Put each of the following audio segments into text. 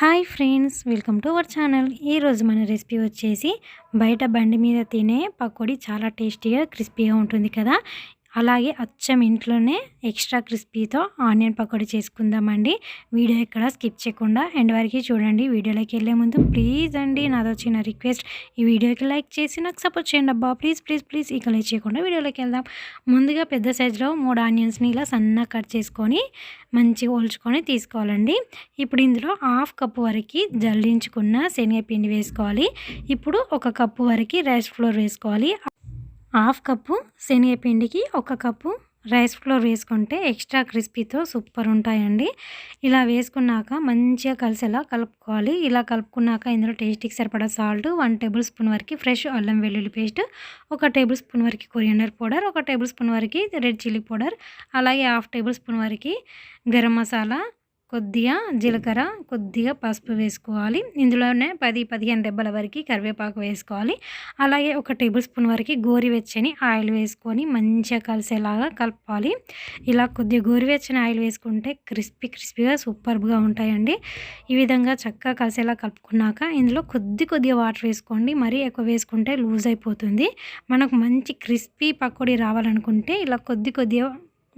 Hi friends welcome to our channel. ఈరోజు మన recipe వచ్చేసి బయట బండి మీద తినే పకోడీ చాలా టేస్టీగా క్రిస్పీగా ఉంటుంది కదా. అలాగే అచ్చం ఇంట్లోనే ఎక్స్ట్రా క్రిస్పీతో ఆనియన్ పకోడీ చేసుకుందామండి. వీడియో ఇక్కడ స్కిప్ చేయకుండా ఎండ్ వరకు చూడండి. వీడియోలోకి వెళ్ళే ముందు ప్లీజ్ అండి నాదో చిన్న రిక్వెస్ట్. ఈ వీడియోకి లైక్ చేసి నాకు సపోర్ట్ చేయండి అబ్బా. ప్లీజ్ ప్లీజ్ ప్లీజ్ ఇక లేట్ చేయకుండా వీడియోలోకి వెళ్దాం. ముందుగా పెద్ద సైజులో మూడు ఆనియన్స్ని ఇలా సన్నగా కట్ చేసుకొని మంచిగా ఒల్చుకొని తీసుకోవాలండి. ఇప్పుడు ఇందులో హాఫ్ కప్పు వరకు జల్లించుకున్న శనగపిండి వేసుకోవాలి. ఇప్పుడు ఒక కప్పు వరకు రైస్ ఫ్లోర్ వేసుకోవాలి. హాఫ్ కప్పు శనగపిండికి ఒక కప్పు రైస్ ఫ్లోర్ వేసుకుంటే ఎక్స్ట్రా క్రిస్పీతో సూపర్ ఉంటాయండి. ఇలా వేసుకున్నాక మంచిగా కలిసేలా కలుపుకోవాలి. ఇలా కలుపుకున్నాక ఇందులో టేస్ట్కి సరిపడా సాల్ట్ వన్ టేబుల్ స్పూన్ వరకు ఫ్రెష్ అల్లం వెల్లుల్లి పేస్ట్ ఒక టేబుల్ స్పూన్ వరకు కొరియండర్ పౌడర్ ఒక టేబుల్ స్పూన్ వరకు రెడ్ చిల్లీ పౌడర్ అలాగే హాఫ్ టేబుల్ స్పూన్ వరకు గరం మసాలా కొద్దిగా జీలకర్ర కొద్దిగా పసుపు వేసుకోవాలి. ఇందులోనే పది పదిహేను దెబ్బల వరకు కరివేపాకు వేసుకోవాలి. అలాగే ఒక టేబుల్ స్పూన్ వరకు గోరువెచ్చని ఆయిల్ వేసుకొని మంచిగా కలిసేలాగా కలపాలి. ఇలా కొద్దిగా గోరువెచ్చని ఆయిల్ వేసుకుంటే క్రిస్పీ క్రిస్పీగా సూపర్గా ఉంటాయండి. ఈ విధంగా చక్కగా కలిసేలా కలుపుకున్నాక ఇందులో కొద్ది కొద్దిగా వాటర్ వేసుకోండి. మరీ ఎక్కువ వేసుకుంటే లూజ్ అయిపోతుంది. మనకు మంచి క్రిస్పీ పకోడీ రావాలనుకుంటే ఇలా కొద్ది కొద్దిగా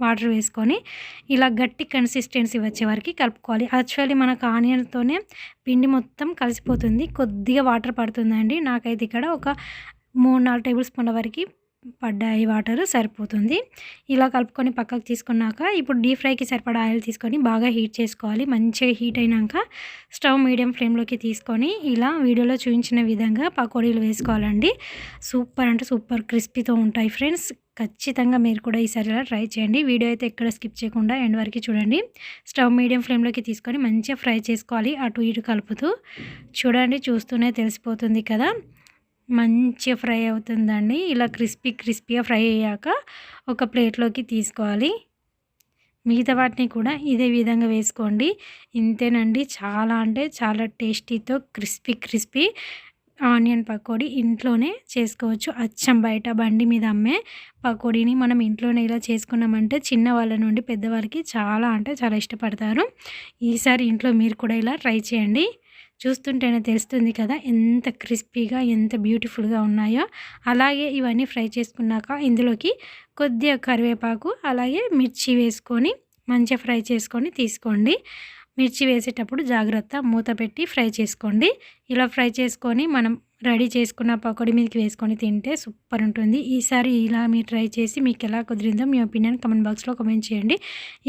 వాటర్ వేసుకొని ఇలా గట్టి కన్సిస్టెన్సీ వచ్చే వరకు కలుపుకోవాలి. యాక్చువల్లీ మనకు ఆనియన్తోనే పిండి మొత్తం కలిసిపోతుంది. కొద్దిగా వాటర్ పడుతుందండి. నాకైతే ఇక్కడ ఒక మూడు నాలుగు టేబుల్ స్పూన్ల వరకు పడ్డాయి వాటర్ సరిపోతుంది. ఇలా కలుపుకొని పక్కకు తీసుకున్నాక ఇప్పుడు డీప్ ఫ్రైకి సరిపడా ఆయిల్ తీసుకొని బాగా హీట్ చేసుకోవాలి. మంచిగా హీట్ అయినాక స్టవ్ మీడియం ఫ్లేమ్లోకి తీసుకొని ఇలా వీడియోలో చూపించిన విధంగా పకోడీలు వేసుకోవాలండి. సూపర్ అంటే సూపర్ క్రిస్పీతో ఉంటాయి ఫ్రెండ్స్. ఖచ్చితంగా మీరు కూడా ఈసారి ఇలా ట్రై చేయండి. వీడియో అయితే ఎక్కడ స్కిప్ చేయకుండా ఎండ్ వరకు చూడండి. స్టవ్ మీడియం ఫ్లేమ్లోకి తీసుకొని మంచిగా ఫ్రై చేసుకోవాలి. అటు ఇటు కలుపుతూ చూడండి చూస్తూనే తెలిసిపోతుంది కదా. మంచిగా ఫ్రై అవుతుందండి. ఇలా క్రిస్పీ క్రిస్పీగా ఫ్రై అయ్యాక ఒక ప్లేట్లోకి తీసుకోవాలి. మిగతా వాటిని కూడా ఇదే విధంగా వేసుకోండి. ఇంతేనండి. చాలా అంటే చాలా టేస్టీతో క్రిస్పీ క్రిస్పీ ఆనియన్ పకోడీ ఇంట్లోనే చేసుకోవచ్చు. అచ్చం బయట బండి మీద అమ్మే పకోడీని మనం ఇంట్లోనే ఇలా చేసుకున్నామంటే చిన్న వాళ్ళ నుండి పెద్దవాళ్ళకి చాలా అంటే చాలా ఇష్టపడతారు. ఈసారి ఇంట్లో మీరు కూడా ఇలా ట్రై చేయండి. చూస్తుంటేనే తెలుస్తుంది కదా ఎంత క్రిస్పీగా ఎంత బ్యూటిఫుల్గా ఉన్నాయో. అలాగే ఇవన్నీ ఫ్రై చేసుకున్నాక ఇందులోకి కొద్దిగా కరివేపాకు అలాగే మిర్చి వేసుకొని మంచిగా ఫ్రై చేసుకొని తీసుకోండి. మిర్చి వేసేటప్పుడు జాగ్రత్త మూత పెట్టి ఫ్రై చేసుకోండి. ఇలా ఫ్రై చేసుకొని మనం రెడీ చేసుకున్న పకోడీ మీదకి వేసుకొని తింటే సూపర్ ఉంటుంది. ఈసారి ఇలా మీరు ట్రై చేసి మీకు ఎలా కుదిరిందో మీ ఒపీనియన్ కమెంట్ బాక్స్లో కమెంట్ చేయండి.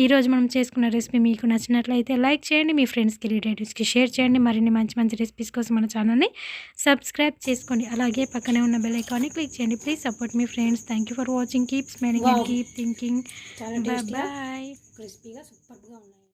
ఈరోజు మనం చేసుకున్న రెసిపీ మీకు నచ్చినట్లయితే లైక్ చేయండి మీ ఫ్రెండ్స్కి రిలేటివ్స్కి షేర్ చేయండి. మరిన్ని మంచి మంచి రెసిపీస్ కోసం మన ఛానల్ని సబ్స్క్రైబ్ చేసుకోండి. అలాగే పక్కనే ఉన్న బెల్ ఐకాన్ని క్లిక్ చేయండి. Please support me friends. Thank for watching keep smiling and keep thinking bye క్రిస్పీగా సూపర్గా ఉన్నాయి.